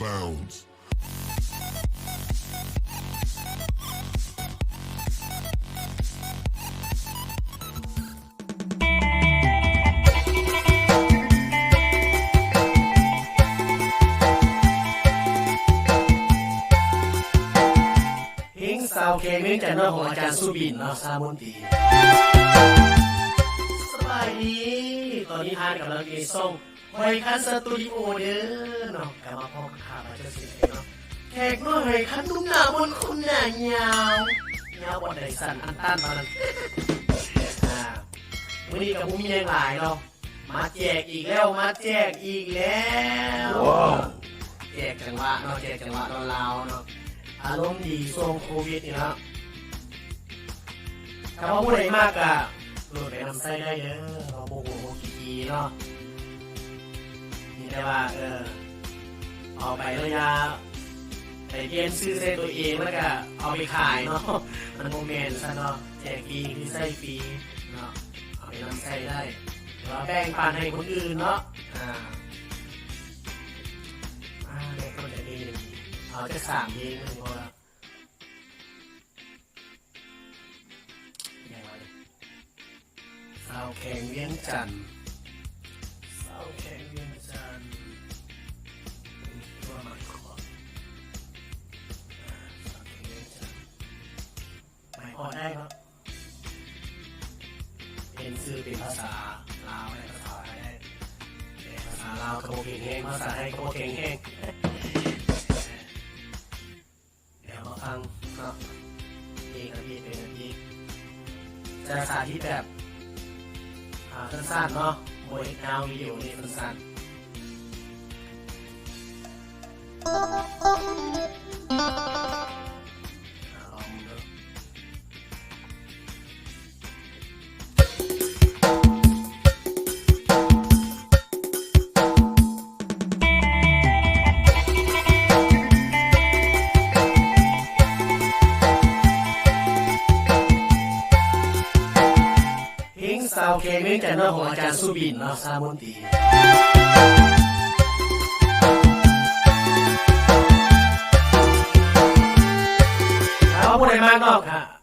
bounds. เพลงสาวเคงเพลงจากน้อของอาจารย์สุบินเนาะซามนตีสบายดี ตอนนี้ทานกับเราเกส่ง ไวคันสตูดิโอเด้อเนาะกลับมาพบกับข้าพเจ้าสิเนาะแขกน้อยไวคันนุ่มหนาบนคุณหน้ายาวยาวบนไดสันอันต้านมานั้นอ่าวันนี้กับมุมีแรงหลายเนาะมาแจกอีกแล้วมาแจกอีกแล้วแจกจังหวะเนาะแจกจังหวะตอนลาวเนาะอารมณ์ดีช่วงโควิดนี่เนาะถ้าว่าผู้ใดมากอะโหลดไปนำไส้ได้เด้อเราโมโหโมกีเนาะ นี่แต่ว่าเออเอาไปแล้วยาไปเรียนซื้อใส่ตัวเองแล้วก็เอาไปขายเนาะมันโมเมนต์ซะเนาะแจกฟรีที่ไส้ฟรีเนาะเอาไปนำไส้ได้หรือว่าแบ่งปันให้คนอื่นเนาะอ่าอ่าเด็กคนจะดีหนึ่งเอาจะสามเพลงเลยพอแล้วสาวแข่งเวียงจันทร์สาแข่งเวียงจันทร์ ตัวมันขอสาวแข่งเวียงจันทร์ไม่พอได้ครับ เป็นชื่อเป็นภาษาลาวได้ภาษาไทยได้ภาษาลาวกระโบเก่งแห้งภาษาไทยกระโบเก่งแห้งเดี๋ยวมาฟังเนาะพี่กับพี่เป็นพี่จะสาธิตแบบสั้นๆเนาะ โมยนาววิดีโอนี่สั้นๆ งเพลงจากแนลของอาจารย์สุบินเนาะซามนตรีถ้ว่าผู้ใดมากนอกค่ะ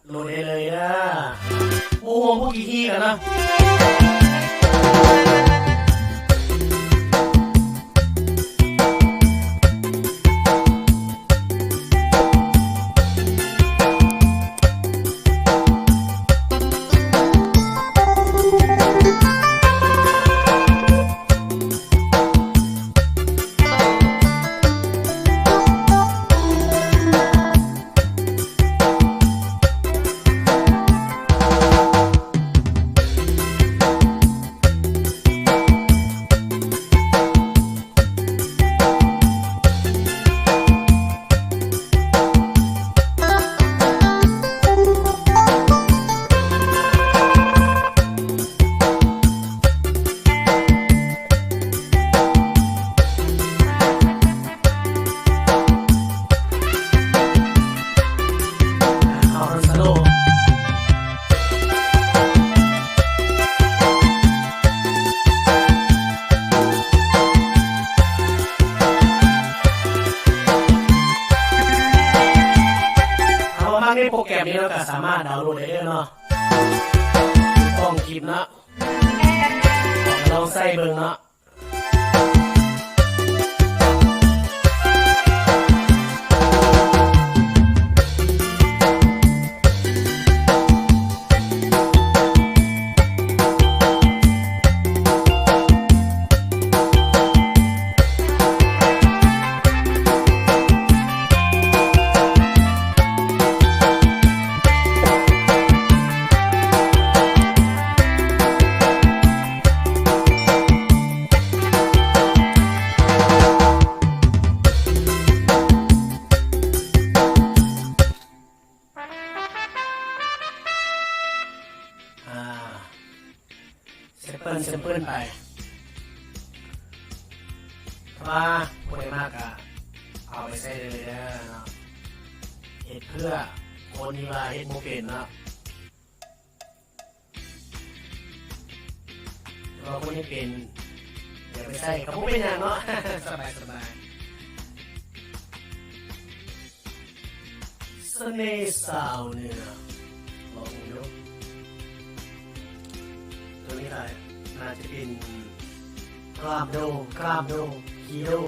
นี้เราก็สามารถดาวน์โหลดได้เลยเนาะต้องคลิปเนาะลองใส่เบิ่งเนาะ เซมเปิลเซมเปิลไปถ้าว่าผู้ใดมากกะเอาไปใส่เลยนะเห็ดเพื่อคนที่ว่าเห็ดโมเป็นนะเราคนที่เป็นอย่าไปใส่กับพวกเป็นอย่างเนาะสบายสบายเสน่ห์สาวเหนือลองดู นี้อะไรน่าจะเป็นกล้ามโดกล้ามโดฮีโร่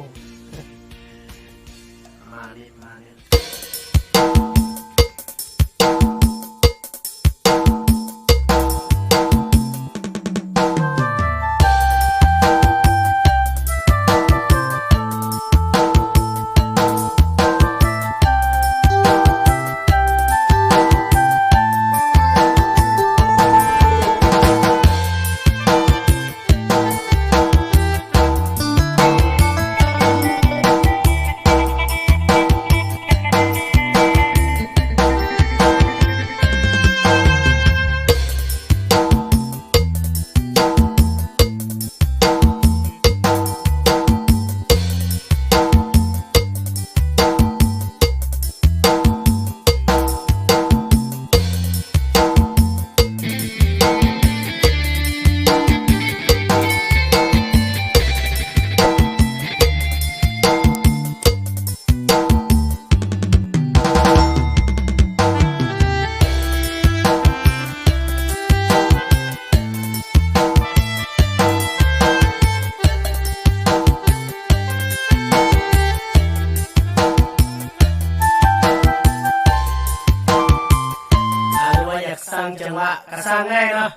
างจังหวะก็สร้างได้เนาะ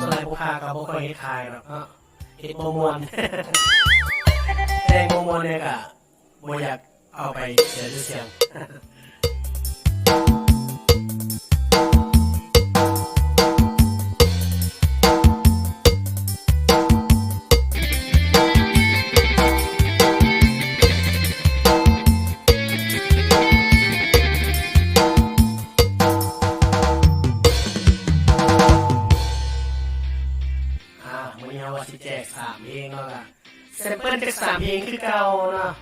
ส่วนไรพวกข้าก็บ่ค่อยเฮ็ดทายหรอกเนาะเฮ็ดโมมวนแต่บ่ม่วนเนี่ยก็บ่อยากเอาไปเสียชื่อเสียง มื้อนี้เราว่าสิแจกสามเพลงเนาะล่ะเซมเปิลจากสามเพลงคือเก่าเนาะ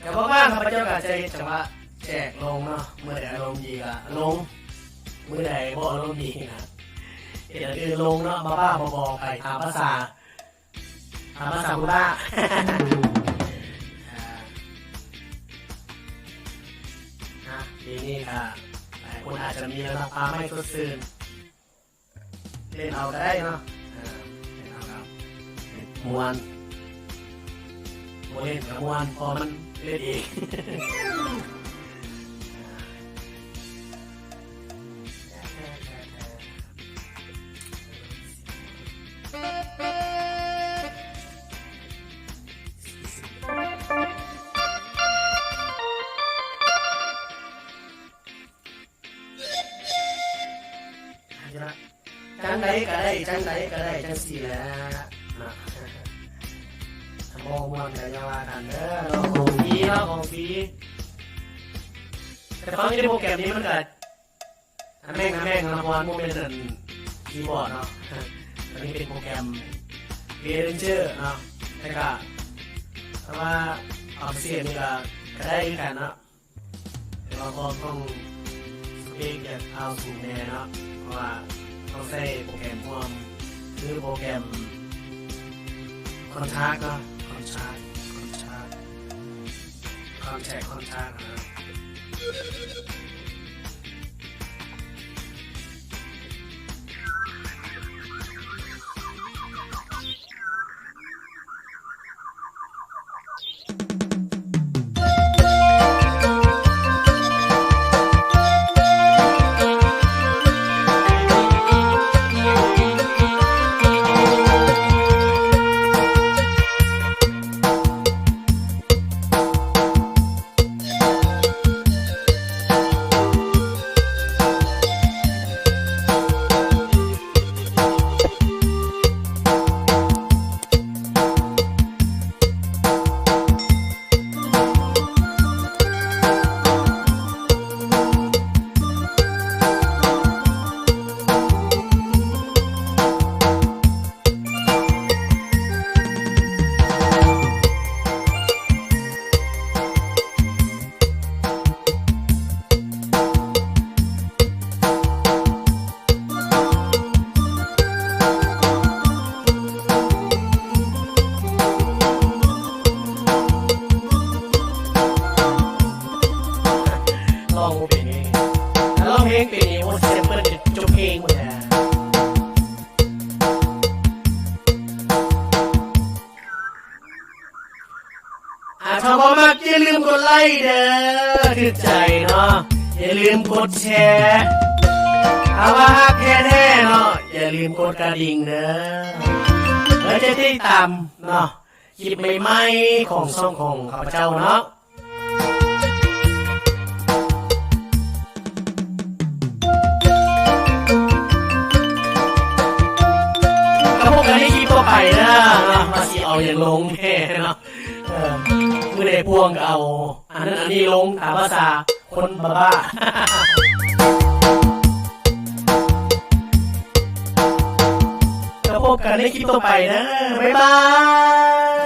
แต่ว่าบ้างข้าพเจ้าก็จะเฮ็ดจังหวะแจกลงเนาะเมื่อใดอารมณ์ดีก็ลงเมื่อใดบ่อารมณ์ดีนะเฮ็ดอย่างอื่นลงเนาะบ้าๆบอๆไปตามภาษาตามภาษาคุบ้าอ่าอะเพลงนี้ค่ะหลายคนอาจจะมีแล้วนะปลาไม่สดซื่นเล่นเอาก็ได้เนาะ มวนโมเล่นกับมวนพอมันเล่นเองจังไดก็ได้จังไดก็ได้จังสี่แหละนะมอ งมวนกันอยาว่ากันเด้อเนาะของฟรีเนาะของฟรีแต่ฟังในโปรแกรมนี้มันก็อันแม่งอันแม่งนะมวนโมเป็นอันคีย์บอร์ดเนาะอันนี้เป็นโปรแกรมเรนเจอร์เนาะแต่ก็แต่ว่าเอาเสียงนี่ก็ก็ได้กันเนาะแต่ว่าก็ต้องสเปกอย่างเอาสูงแน่เนาะเพราะว่าต้องใช้โปรแกรมพวกคือโปรแกรมคอนทากเนาะ อนทากคอนทากคอนแทคคอนทา องเป็องถ้าร้อเพลงเป็นเองโอ้เสียงมันจะจบเพลงหมดนะถ้าบอมากอย่าลืมกดไลค์เด้อถือใจเนาะอย่าลืมกดแชร์ถ้าว่าฮักแค่แท้เนาะอย่าลืมกดกระดิ่งเด้อแล้วจะได้ตามเนาะคลิปใหม่ๆของช่องของข้าพเจ้าเนาะ เอาอย่างลงแค่เนาะเมื่อไดพวงก็เอา อันนั้นอันนี้ลงตามภาษาคนบ้าบ้าก็พบกันในคลิปต่อไปนะ บ๊ายบาย